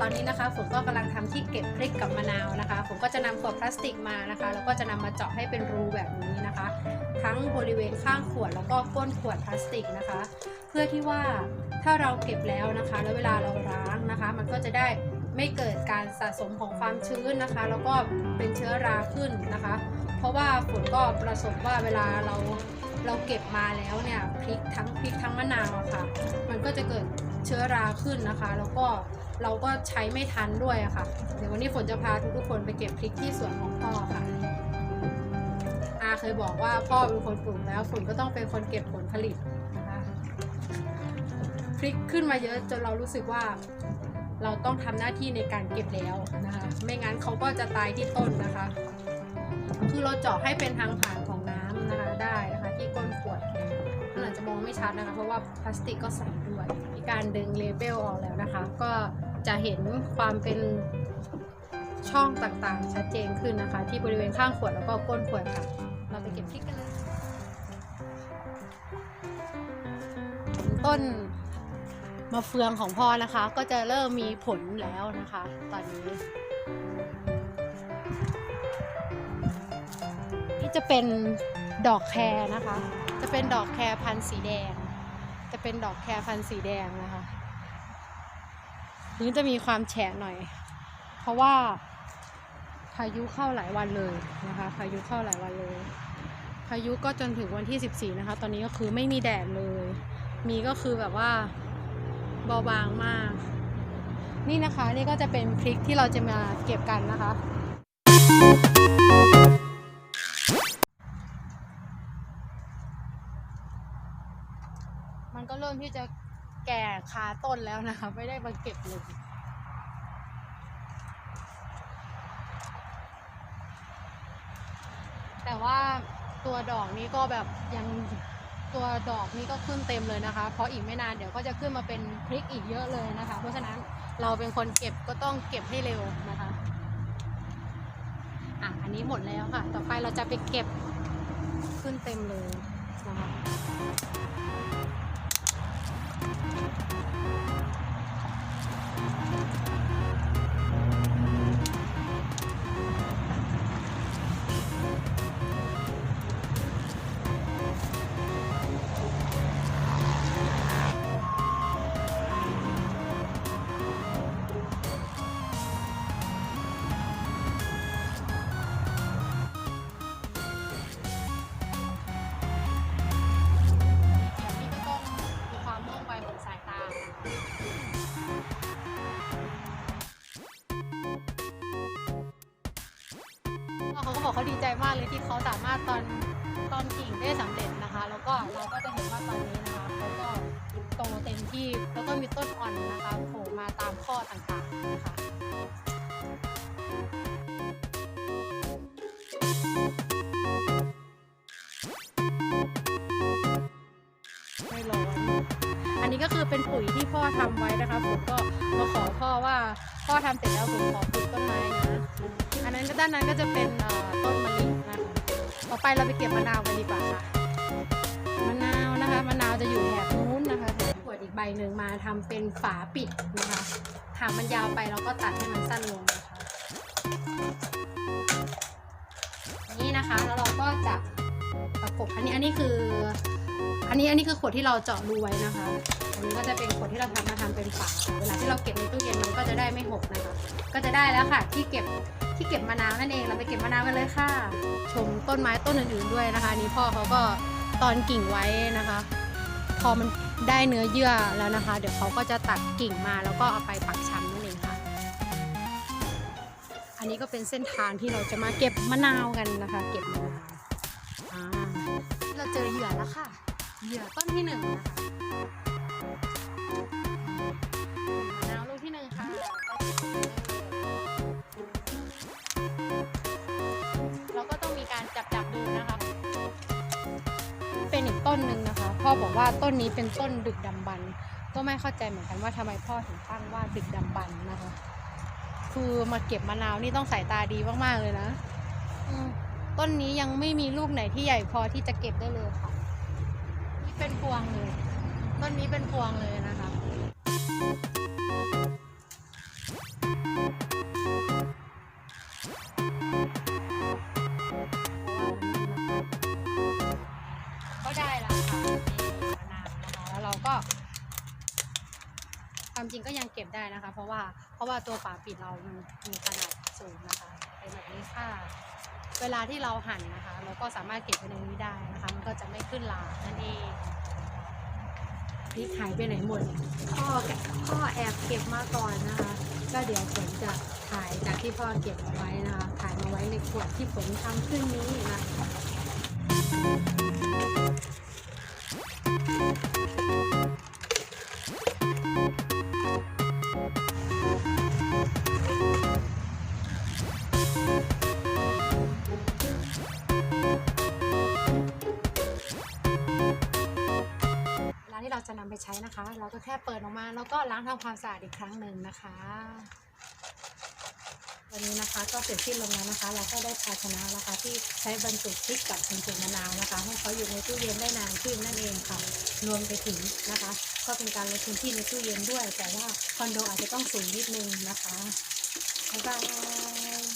ตอนนี้นะคะฝนก็กำลังทำที่เก็บพริกกับมะนาวนะคะฝนก็จะนำขวดพลาสติกมานะคะ แล้วก็จะนำมาเจาะให้เป็นรูแบบนี้นะคะ ทั้งบริเวณข้างขวดแล้วก็ก้นขวดพลาสติกนะคะ เพื่อที่ว่าถ้าเราเก็บแล้วนะคะ แล้วเวลาเราล้างนะคะ มันก็จะได้ไม่เกิดการสะสมของความชื้นนะคะ แล้วก็เป็นเชื้อราขึ้นนะคะ เพราะว่าฝนก็ประสบว่าเวลาเราเราเก็บมาแล้วเนี่ยพริกทั้งพริกทั้งมะนาวอะค่ะ มันก็จะเกิด เชื้อราขึ้นนะคะ แล้วก็เราก็ใช้ไม่ทันด้วยอะค่ะ เดี๋ยววันนี้ฝนจะพาทุกๆคนไปเก็บพริกที่สวนของพ่อค่ะอาเคยบอกว่าพ่อเป็นคนปลูกแล้วฝนก็ต้องเป็นคนเก็บผลผลิตนะคะพริกขึ้นมาเยอะจนเรารู้สึกว่าเราต้องทำหน้าที่ในการเก็บแล้วนะคะ ไม่งั้นเขาก็จะตายที่ต้นนะคะ คือเราเจาะให้เป็นทางผ่าน ไม่ชัดนะคะ เพราะว่าพลาสติกก็ใส่ด้วย มีการดึงเลเบลออกแล้วนะคะ ก็จะเห็นความเป็นช่องต่างๆ ชัดเจนขึ้นนะคะ ที่บริเวณข้างขวดแล้วก็ก้นขวดค่ะ เราไปเก็บพริกกันเลย ต้นมะเฟืองของพ่อนะคะ ก็จะเริ่มมีผลแล้วนะคะ ตอนนี้ นี่จะเป็นดอกแครนะคะ จะเป็นดอกแครพันธุ์สีแดง จะเป็นดอกแครพันธุ์สีแดงนะคะพื้นจะมีความแฉะหน่อย เพราะว่าพายุเข้าหลายวันเลยนะคะ พายุเข้าหลายวันเลย พายุก็จนถึงวันที่ 14 นะคะ ตอนนี้ก็คือไม่มีแดดเลย มีก็คือแบบว่าเบาบางมาก นี่นะคะนี่ก็จะเป็นพริกที่เราจะมาเก็บกันนะคะ ก็เริ่มที่จะแก่คาต้นแล้วนะคะ ไม่ได้มาเก็บเลยแต่ว่าตัวดอกนี้ก็แบบยังตัวดอกนี้ก็ขึ้นเต็มเลยนะคะ เพราะอีกไม่นานเดี๋ยวก็จะขึ้นมาเป็นพริกอีกเยอะเลยนะคะ เพราะฉะนั้นเราเป็นคนเก็บก็ต้องเก็บให้เร็วนะคะ อะ อันนี้หมดแล้วค่ะ ต่อไปเราจะไปเก็บขึ้นเต็มเลยนะคะ Thank you. เขาดีใจมากเลยที่เขาสามารถตอนตอนกิ่งได้สำเร็จนะคะ แล้วก็เราก็จะเห็นว่าตอนนี้นะคะเขาก็โตเต็มที่แล้วก็มีต้นอ่อนนะคะโผล่มาตามข้อต่างๆนะคะไม่ร้อนอันนี้ก็คือเป็นปุ๋ยที่พ่อทำไว้นะคะผมก็มาขอพ่อว่า พ่อทำเสร็จแล้วผมขอปลูกต้นไม้นะอันนั้นก็ด้านนั้นก็จะเป็นต้นมะลินะคะต่อไปเราไปเก็บมะนาวกันดีกว่าค่ะมะนาวนะคะมะนาวจะอยู่แถบนู้นนะคะขวดอีกใบหนึ่งมาทำเป็นฝาปิดนะคะถามมันยาวไปเราก็ตัดให้มันสั้นลงนะคะนี่นะคะแล้วเราก็จะประกบอันนี้อันนี้คือ อันนี้อันนี้คือขวดที่เราเจาะรูไว้นะคะอันนี้ก็จะเป็นขวดที่เราทำมาทำเป็นฝาเวลาที่เราเก็บในตู้เย็นมันก็จะได้ไม่หกนะคะ ก็จะได้แล้วค่ะ ที่เก็บที่เก็บมะนาวนั่นเอง เราไปเก็บมะนาวกันเลยค่ะ ชมต้นไม้ต้นอื่นๆด้วยนะคะนนี้พ่อเขาก็ตอนกิ่งไว้นะคะ พอมันได้เนื้อเยื่อแล้วนะคะ เดี๋ยวเขาก็จะตัดกิ่งมาแล้วก็เอาไปปักชำนั่นเองค่ะ อันนี้ก็เป็นเส้นทางที่เราจะมาเก็บมะนาวกันนะคะ เก็บมะนาวเราเจอเหยื่อแล้วค่ะ เหยื่อต้นที่หนึ่งนะคะมะนาวลูกที่หนึ่งค่ะเราก็ต้องมีการจับจับดูนะคะ เป็นอีกต้นหนึ่งนะคะ พ่อบอกว่าต้นนี้เป็นต้นดึกดำบรรพ์ก็ไม่เข้าใจเหมือนกันว่าทำไมพ่อถึงตั้งว่าดึกดำบรรพ์นะคะ คือมาเก็บมะนาวนี่ต้องสายตาดีมากๆเลยนะอต้นนี้ยังไม่มีลูกไหนที่ใหญ่พอที่จะเก็บได้เลยค่ะ เป็นพวงเลยต้นนี้เป็นพวงเลยนะคะก็ได้แล้วค่ะนี่มะนาวนะคะแล้วเราก็ความจริงก็ยังเก็บได้นะคะ เพราะว่าเพราะว่าตัวฝาปิดเรามันมีขนาดสูงนะคะเป็นแบบนี้ค่ะ เวลาที่เราหั่นนะคะ เราก็สามารถเก็บไว้ในนี้ได้นะคะ มันก็จะไม่ขึ้นลานั่นเองพริกหายไปไหนหมดพ่อพ่อแอบเก็บมาก่อนนะคะ ก็เดี๋ยวฝนจะถ่ายจากที่พ่อเก็บเอาไว้นะคะ ถ่ายมาไว้ในขวดที่ฝนทำขึ้นนี้นะคะเว นะคะ เราก็แค่เปิดออกมาแล้วก็ล้างทำความสะอาดอีกครั้งหนึ่งนะคะ วันนี้นะคะก็เสร็จสิ้นลงแล้วนะคะ เราก็ได้ภาชนะนะคะ ที่ใช้บรรจุพริกกับบรรจุมะนาวนะคะ ให้เขาอยู่ในตู้เย็นได้นานขึ้นนั่นเองค่ะ รวมไปถึงนะคะ ก็เป็นการลดพื้นที่ในตู้เย็นด้วย แต่ว่าคอนโดอาจจะต้องสูงนิดนึงนะคะบ๊ายบาย